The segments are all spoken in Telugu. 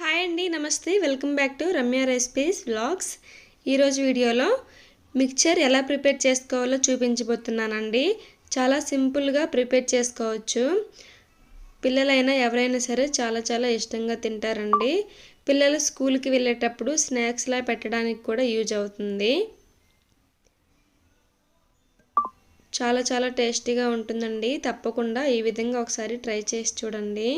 హాయ్ అండి నమస్తే. Welcome back to Ramya recipes vlogs. ఈరోజు వీడియోలో మిక్చర్ ఎలా ప్రిపేర్ చేసుకోవాలో చూపించబోతున్నానండి. చాలా సింపుల్గా ప్రిపేర్ చేసుకోవచ్చు. పిల్లలైనా ఎవరైనా సరే చాలా చాలా ఇష్టంగా తింటారండి. పిల్లలు స్కూల్కి వెళ్ళేటప్పుడు స్నాక్స్లా పెట్టడానికి కూడా యూజ్ అవుతుంది. చాలా చాలా టేస్టీగా ఉంటుందండి. తప్పకుండా ఈ విధంగా ఒకసారి ట్రై చేసి చూడండి.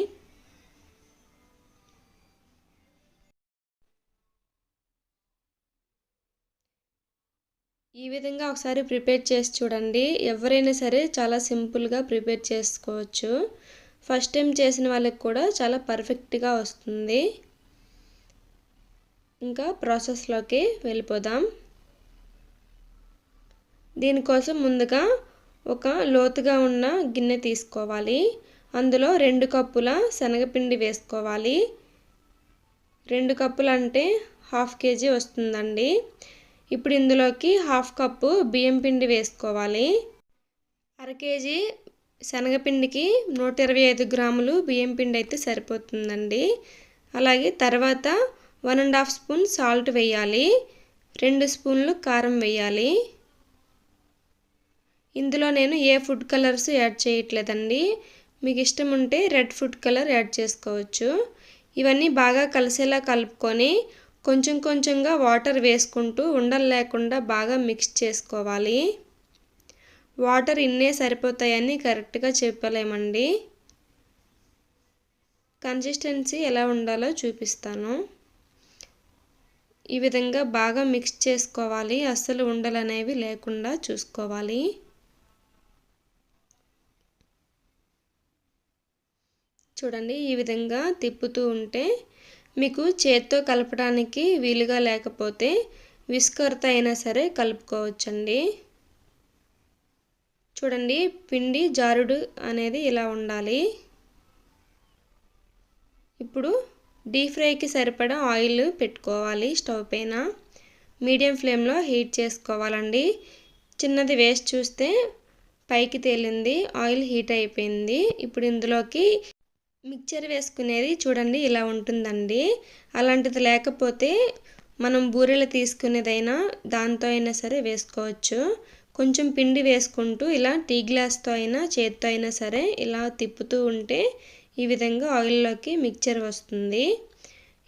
ఈ విధంగా ఒకసారి ప్రిపేర్ చేసి చూడండి. ఎవరైనా సరే చాలా సింపుల్గా ప్రిపేర్ చేసుకోవచ్చు. ఫస్ట్ టైం చేసిన వాళ్ళకి కూడా చాలా పర్ఫెక్ట్గా వస్తుంది. ఇంకా ప్రాసెస్లోకి వెళ్ళిపోదాం. దీనికోసం ముందుగా ఒక లోతుగా ఉన్న గిన్నె తీసుకోవాలి. అందులో రెండు కప్పుల శనగపిండి వేసుకోవాలి. రెండు కప్పులు అంటే హాఫ్ కేజీ వస్తుందండి. ఇప్పుడు ఇందులోకి హాఫ్ కప్పు బియ్యం పిండి వేసుకోవాలి. అర కేజీ శనగపిండికి నూట ఇరవై ఐదు గ్రాములు బియ్యం పిండి అయితే సరిపోతుందండి. అలాగే తర్వాత one and half spoon salt వేయాలి. రెండు స్పూన్లు కారం వేయాలి. ఇందులో నేను ఏ ఫుడ్ కలర్స్ యాడ్ చేయట్లేదండి. మీకు ఇష్టం ఉంటే రెడ్ ఫుడ్ కలర్ యాడ్ చేసుకోవచ్చు. ఇవన్నీ బాగా కలిసేలా కలుపుకొని కొంచెం కొంచెంగా వాటర్ వేసుకుంటూ ఉండలు లేకుండా బాగా మిక్స్ చేసుకోవాలి. వాటర్ ఇన్నే సరిపోతాయని కరెక్ట్గా చెప్పలేమండి. కన్సిస్టెన్సీ ఎలా ఉండాలో చూపిస్తాను. ఈ విధంగా బాగా మిక్స్ చేసుకోవాలి. అస్సలు ఉండలు అనేవి లేకుండా చూసుకోవాలి. చూడండి ఈ విధంగా తిప్పుతూ ఉంటే మీకు చేత్తో కలపడానికి వీలుగా లేకపోతే విస్కర్తో అయినా సరే కలుపుకోవచ్చండి. చూడండి పిండి జారుడు అనేది ఇలా ఉండాలి. ఇప్పుడు డీప్ ఫ్రైకి సరిపడా ఆయిల్ పెట్టుకోవాలి స్టవ్ పైన. మీడియం ఫ్లేమ్లో హీట్ చేసుకోవాలండి. చిన్నది వేస్ట్ చూస్తే పైకి తేలింది ఆయిల్ హీట్ అయిపోయింది. ఇప్పుడు ఇందులోకి మిక్చర్ వేసుకునేది చూడండి ఇలా ఉంటుందండి. అలాంటిది లేకపోతే మనం బూరెలు తీసుకునేదైనా దాంతో అయినా సరే వేసుకోవచ్చు. కొంచెం పిండి వేసుకుంటూ ఇలా టీ గ్లాస్తో అయినా చేత్తో అయినా సరే ఇలా తిప్పుతూ ఉంటే ఈ విధంగా ఆయిల్లోకి మిక్చర్ వస్తుంది.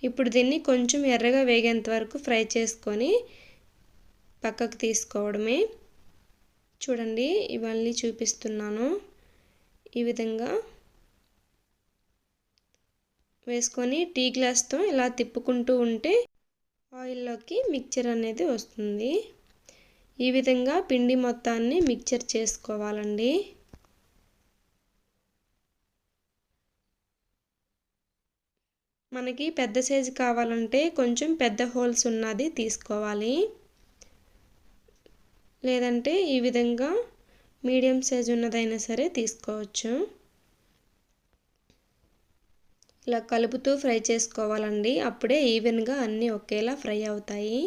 ఇప్పుడు దీన్ని కొంచెం ఎర్రగా వేగేంత వరకు ఫ్రై చేసుకొని పక్కకు తీసుకోవడమే. చూడండి ఇవన్నీ చూపిస్తున్నాను. ఈ విధంగా వేసుకొని టీ గ్లాస్తో ఇలా తిప్పుకుంటూ ఉంటే ఆయిల్లోకి మిక్చర్ అనేది వస్తుంది. ఈ విధంగా పిండి మొత్తాన్ని మిక్చర్ చేసుకోవాలండి. మనకి పెద్ద సైజు కావాలంటే కొంచెం పెద్ద హోల్స్ ఉన్నది తీసుకోవాలి. లేదంటే ఈ విధంగా మీడియం సైజు ఉన్నదైనా సరే తీసుకోవచ్చు. ఇలా కలుపుతూ ఫ్రై చేసుకోవాలండి. అప్పుడే ఈవెన్గా అన్నీ ఒకేలా ఫ్రై అవుతాయి.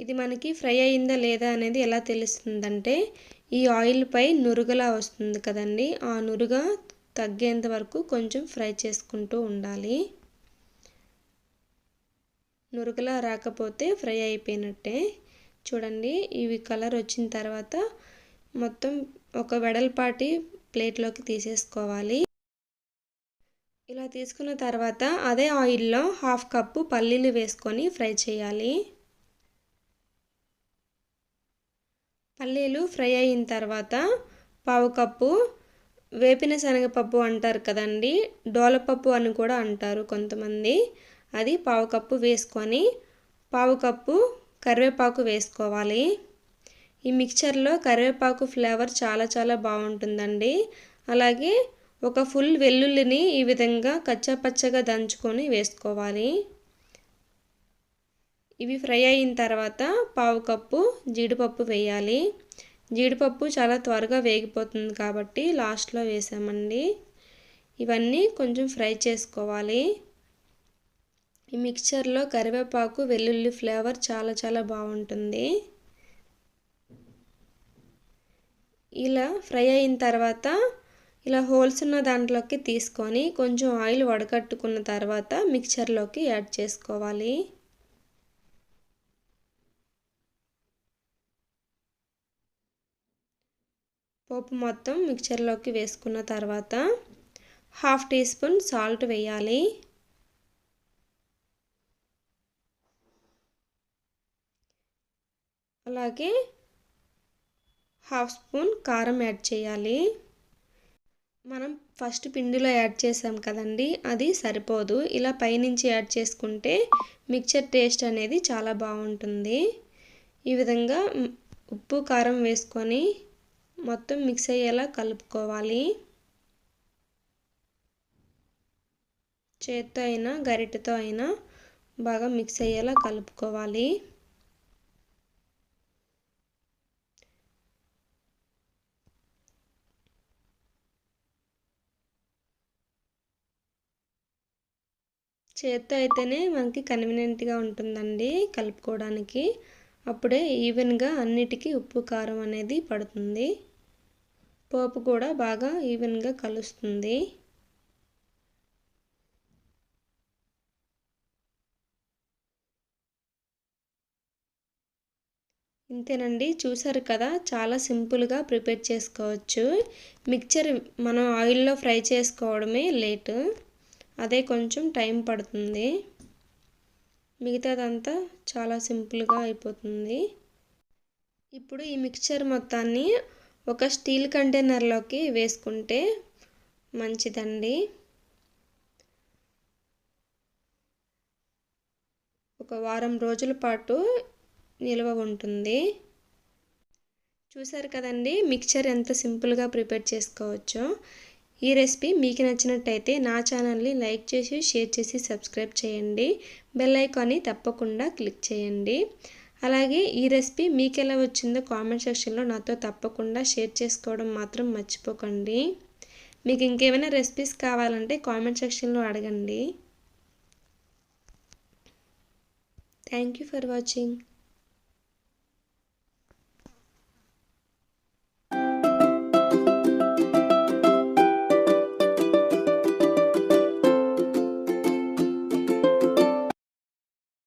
ఇది మనకి ఫ్రై అయిందా లేదా అనేది ఎలా తెలుస్తుందంటే ఈ ఆయిల్పై నురుగలా వస్తుంది కదండి. ఆ నురుగ తగ్గేంత వరకు కొంచెం ఫ్రై చేసుకుంటూ ఉండాలి. నురుగలా రాకపోతే ఫ్రై అయిపోయినట్టే. చూడండి ఇవి కలర్ వచ్చిన తర్వాత మొత్తం ఒక వెడల్పాటి ప్లేట్లోకి తీసేసుకోవాలి. ఇలా తీసుకున్న తర్వాత అదే ఆయిల్లో హాఫ్ కప్పు పల్లీలు వేసుకొని ఫ్రై చేయాలి. పల్లీలు ఫ్రై అయిన తర్వాత పావు కప్పు వేపిన శనగపప్పు అంటారు కదండి డోలపప్పు అని కూడా అంటారు కొంతమంది. అది పావు కప్పు వేసుకొని పావు కప్పు కరివేపాకు వేసుకోవాలి. ఈ మిక్చర్లో కరివేపాకు ఫ్లేవర్ చాలా చాలా బాగుంటుందండి. అలాగే ఒక ఫుల్ వెల్లుల్లిని ఈ విధంగా కచ్చాపచ్చగా దంచుకొని వేసుకోవాలి. ఇవి ఫ్రై అయిన తర్వాత పావు కప్పు జీడిపప్పు వేయాలి. జీడిపప్పు చాలా త్వరగా వేగిపోతుంది కాబట్టి లాస్ట్లో వేసామండి. ఇవన్నీ కొంచెం ఫ్రై చేసుకోవాలి. ఈ మిక్చర్లో కరివేపాకు వెల్లుల్లి ఫ్లేవర్ చాలా చాలా బాగుంటుంది. ఇలా ఫ్రై అయిన తర్వాత ఇలా హోల్స్ ఉన్న దాంట్లోకి తీసుకొని కొంచెం ఆయిల్ వడకట్టుకున్న తర్వాత మిక్చర్లోకి యాడ్ చేసుకోవాలి. పోపు మొత్తం మిక్చర్లోకి వేసుకున్న తర్వాత హాఫ్ టీ స్పూన్ సాల్ట్ వేయాలి. అలాగే హాఫ్ స్పూన్ కారం యాడ్ చేయాలి. మనం ఫస్ట్ పిండిలో యాడ్ చేసాం కదండి అది సరిపోదు. ఇలా పైనుంచి యాడ్ చేసుకుంటే మిక్చర్ టేస్ట్ అనేది చాలా బాగుంటుంది. ఈ విధంగా ఉప్పు కారం వేసుకొని మొత్తం మిక్స్ అయ్యేలా కలుపుకోవాలి. చేత్తో అయినా గరిటెతో అయినా బాగా మిక్స్ అయ్యేలా కలుపుకోవాలి. చేత్తో అయితేనే మనకి కన్వీనియంట్గా ఉంటుందండి కలుపుకోవడానికి. అప్పుడే ఈవెన్గా అన్నిటికీ ఉప్పు కారం అనేది పడుతుంది. పోపు కూడా బాగా ఈవెన్గా కలుస్తుంది. ఇంతేనండి. చూసారు కదా చాలా సింపుల్గా ప్రిపేర్ చేసుకోవచ్చు. మిక్చర్ మనం ఆయిల్లో ఫ్రై చేసుకోవడమే లేటు. అదే కొంచెం టైం పడుతుంది. మిగతాదంతా చాలా సింపుల్గా అయిపోతుంది. ఇప్పుడు ఈ మిక్చర్ మొత్తాన్ని ఒక స్టీల్ కంటైనర్లోకి వేసుకుంటే మంచిదండి. ఒక వారం రోజుల పాటు నిల్వ ఉంటుంది. చూసారు కదండి మిక్చర్ ఎంత సింపుల్గా ప్రిపేర్ చేసుకోవచ్చో. ఈ రెసిపీ మీకు నచ్చినట్టయితే నా ఛానల్ని లైక్ చేసి షేర్ చేసి సబ్స్క్రైబ్ చేయండి. బెల్ ఐకాన్ని తప్పకుండా క్లిక్ చేయండి. అలాగే ఈ రెసిపీ మీకు ఎలా వచ్చిందో కామెంట్ సెక్షన్లో నాతో తప్పకుండా షేర్ చేసుకోవడం మాత్రం మర్చిపోకండి. మీకు ఇంకేమైనా రెసిపీస్ కావాలంటే కామెంట్ సెక్షన్లో అడగండి. Thank you for watching.